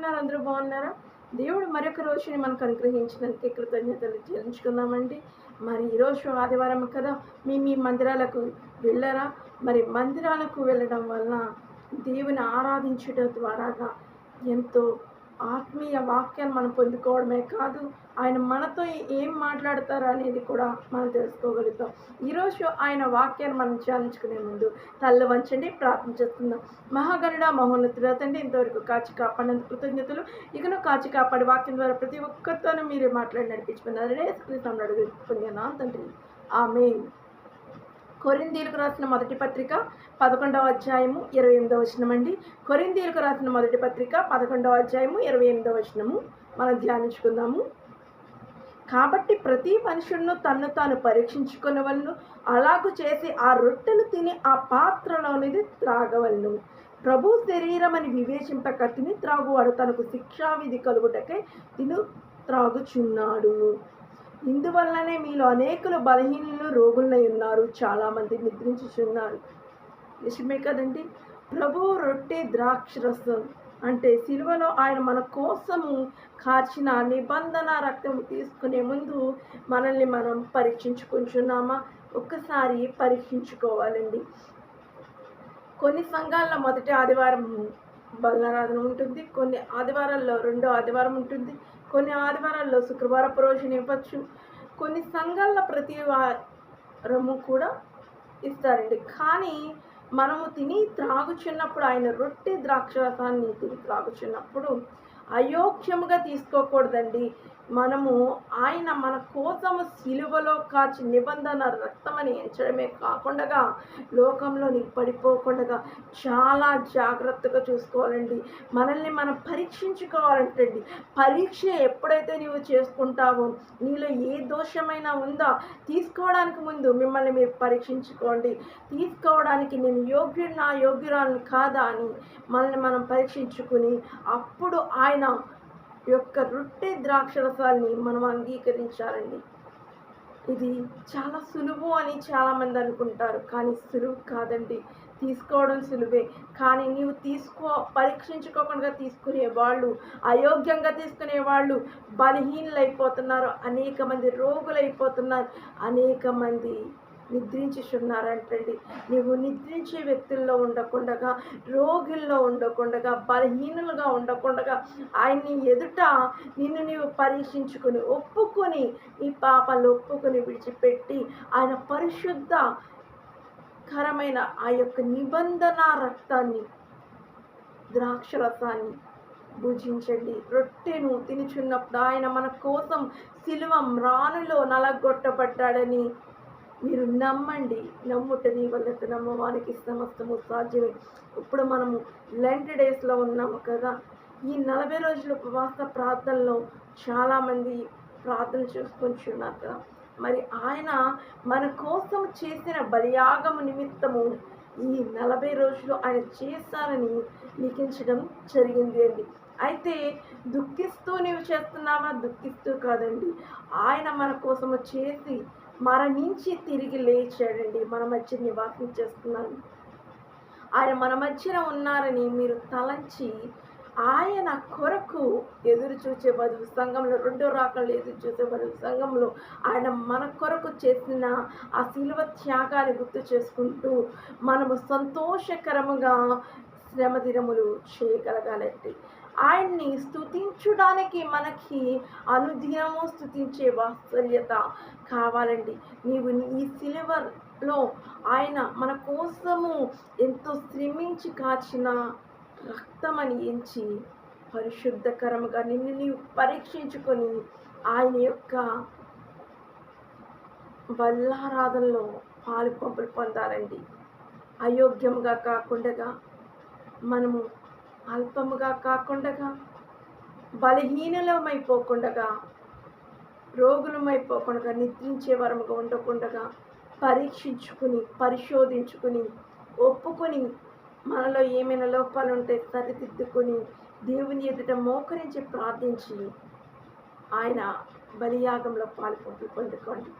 ఉన్నారు అందరూ బాగున్నారా? దేవుడు మరొక రోజుని మనకు అనుగ్రహించినందుకు కృతజ్ఞతలు చెల్లించుకున్నామండి మరి ఈరోజు ఆదివారం కదా మీ మీ మందిరాలకు వెళ్ళారా? మరి మందిరాలకు వెళ్ళడం వలన దేవుని ఆరాధించడం ద్వారాగా ఎంతో ఆత్మీయ వాక్యాన్ని మనం పొందుకోవడమే కాదు ఆయన మనతో ఏం మాట్లాడతారు అనేది కూడా మనం తెలుసుకోగలుగుతాం. ఈరోజు ఆయన వాక్యాన్ని మనం ధ్యానించుకునే ముందు తల్లు వంచండి ప్రార్థన చేస్తున్నాం. మహాగరుడ మహోన్నతుడ తండ్రి ఇంతవరకు కాచి కాపాడినందుకు కృతజ్ఞతలు. ఇకను కాచి కాపాడి వాక్యం ద్వారా ప్రతి ఒక్కరితోనూ మీరు మాట్లాడి నడిపించుకున్నారనే స్క్రీతం అడుగుతున్నాను. తండ్రి ఆమె కొరిందీలకు రాసిన మొదటి పత్రిక పదకొండవ అధ్యాయము ఇరవై ఎనిమిదవ వచనం అండి కొరిందీలకు రాసిన మొదటి పత్రిక పదకొండవ అధ్యాయము ఇరవై ఎనిమిదవ వచనము. మనం ధ్యానించుకుందాము. కాబట్టి ప్రతి మనుషులను తన్ను తాను పరీక్షించుకునవలను అలాగూ చేసి ఆ రొట్టెలు తిని ఆ పాత్రలోనిది త్రాగవలను. ప్రభు శరీరం అని వివేచింపక తిని త్రాగువాడు తనకు శిక్షావిధి కలుగుటకై తిను త్రాగుచున్నాడు. ఇందువల్లనే మీలో అనేకులు బలహీనులు రోగులై ఉన్నారు. చాలామంది నిద్రించుచున్నారు. నిజమే కదండి? ప్రభు రొట్టె ద్రాక్షరసం అంటే సిలువలో ఆయన మన కోసము కార్చిన నిబంధన రక్తం తీసుకునే ముందు మనల్ని మనం పరీక్షించుకుంటున్నామా? ఒక్కసారి పరీక్షించుకోవాలండి. కొన్ని సంఘాల్లో మొదటి ఆదివారం బలనారాధన ఉంటుంది. కొన్ని ఆదివారాల్లో రెండో ఆదివారం ఉంటుంది. కొన్ని ఆదివారాల్లో శుక్రవారం రోజున ఇవ్వచ్చు. కొన్ని సంఘాల ప్రతి వారము కూడా ఇస్తారండి. కానీ మనము తిని త్రాగుచున్నప్పుడు ఆయన రొట్టె ద్రాక్షరసాన్ని తిని త్రాగుచున్నప్పుడు అయోగ్యముగా తీసుకోకూడదండి. మనము ఆయన మన కోసము సిలువలో కాచి నిబంధన రక్తమని ఎంచడమే కాకుండా లోకంలో పడిపోకుండా చాలా జాగ్రత్తగా చూసుకోవాలండి. మనల్ని మనం పరీక్షించుకోవాలంటండి. పరీక్ష ఎప్పుడైతే నీవు చేసుకుంటావో నీలో ఏ దోషమైనా ఉందా తీసుకోవడానికి ముందు మిమ్మల్ని మీరు పరీక్షించుకోండి. తీసుకోవడానికి నేను యోగ్యుడినా యోగ్యురాలను కాదా అని మనల్ని మనం పరీక్షించుకుని అప్పుడు ఆయన యొక్క రొట్టె ద్రాక్షరసాన్ని మనం అంగీకరించాలండి. ఇది చాలా సులువు అని చాలామంది అనుకుంటారు కానీ సులువు కాదండి. తీసుకోవడం సులువే. కానీ నీవు తీసుకో పరీక్షించుకోకుండా తీసుకునే వాళ్ళు అయోగ్యంగా తీసుకునే వాళ్ళు బలహీనలైపోతున్నారు అనేక మంది రోగులైపోతున్నారు అనేక మంది నిద్రించుచున్నారంటండి నీవు నిద్రించే వ్యక్తుల్లో ఉండకుండా రోగుల్లో ఉండకుండా బలహీనులుగా ఉండకుండా ఆయన్ని ఎదుట నిన్ను నీవు పరీక్షించుకొని ఒప్పుకొని ఈ పాపాలు ఒప్పుకొని విడిచిపెట్టి ఆయన పరిశుద్ధ కరమైన ఆ యొక్క నిబంధన రక్తాన్ని ద్రాక్షరసాన్ని భుజించండి. రొట్టెను తినుచున్నప్పుడు ఆయన మన కోసం శిలువ మ్రానులో నలగొట్టబడ్డాడని మీరు నమ్మండి నమ్ముట నీ వల్ల నమ్మవానికి సమస్తము సాధ్యమే. ఇప్పుడు మనము లెంట్ డేస్లో ఉన్నాము కదా ఈ నలభై రోజుల ఉపవాస ప్రార్థనలో చాలామంది ప్రార్థన చేసుకుంటున్నారు కదా. మరి ఆయన మన కోసం చేసిన బలియాగము నిమిత్తము ఈ నలభై రోజులు ఆయన చేస్తానని లిఖించడం జరిగింది అండి. అయితే దుఃఖిస్తూ నీవు చేస్తున్నావా? దుఃఖిస్తూ కాదండి. ఆయన మన కోసము చేసి మరణించి తిరిగి లేచాడండి మన మధ్య నివాసం చేస్తున్నాను ఆయన మన మధ్యన ఉన్నారని మీరు తలంచి ఆయన కొరకు ఎదురు చూసే బదులు సంఘంలో రెండో రాకలు ఎదురు చూసే బదులు సంఘంలో ఆయన మన కొరకు చేసిన ఆ శిలువ త్యాగాన్ని గుర్తు చేసుకుంటూ మనము సంతోషకరముగా శ్రమదినములు చేయగలగాలండి. ఆయన్ని స్థుతించడానికి మనకి అనుదినము స్థుతించే వాత్సల్యత కావాలండి. నీవు ఈ సిలువలో ఆయన మన కోసము ఎంతో శ్రమించి కాచిన రక్తమని ఎంచి పరిశుద్ధకరముగా నిన్ను నీవు పరీక్షించుకొని ఆయన యొక్క బల్లారాధనలో పాలు పంపులు పొందాలండి. అయోగ్యంగా కాకుండా మనము అల్పముగా కాకుండా బలహీనలమైపోకుండా రోగులమైపోకుండా నిద్రించే వరముగా ఉండకుండా పరీక్షించుకుని పరిశోధించుకుని ఒప్పుకొని మనలో ఏమైనా లోపాలు ఉంటే సరిదిద్దుకొని దేవుని ఎదుట మోకరించి ప్రార్థించి ఆయన బలియాగంలో పాల్పొందుకోండి పొందుకోండి.